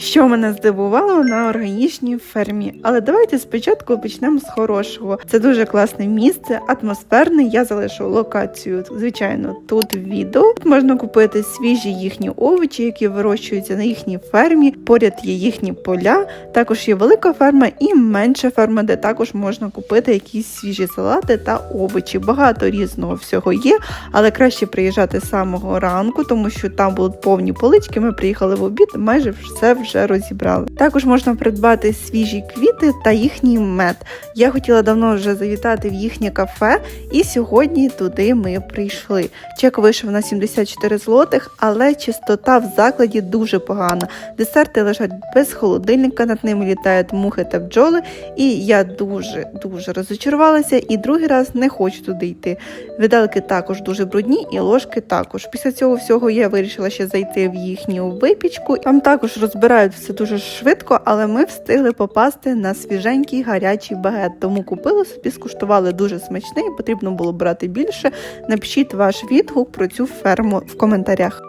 що мене здивувало на органічній фермі. Але давайте спочатку почнемо з хорошого. Це дуже класне місце, атмосферне. Я залишу локацію, звичайно, тут в відео. Тут можна купити свіжі їхні овочі, які вирощуються на їхній фермі. Поряд є їхні поля. Також є велика ферма і менша ферма, де також можна купити якісь свіжі салати та овочі. Багато різного всього є, але краще приїжджати з самого ранку, тому що там будуть повні полички. Ми приїхали в обід, майже все вже розібрали. Також можна придбати свіжі квіти та їхній мед. Я хотіла давно вже завітати в їхнє кафе, і сьогодні туди ми прийшли. Чек вийшов на 74 злотих, але чистота в закладі дуже погана. Десерти лежать без холодильника, над ними літають мухи та бджоли. І я дуже дуже розочарувалася і другий раз не хочу туди йти. Виделки також дуже брудні, і ложки також. Після цього всього я вирішила ще зайти в їхню випічку. Там також розбирають все дуже швидко, але ми встигли попасти на свіженький гарячий багет. Тому купили собі, скуштували дуже смачний. Потрібно було брати більше. Напишіть ваш відгук про цю ферму в коментарях.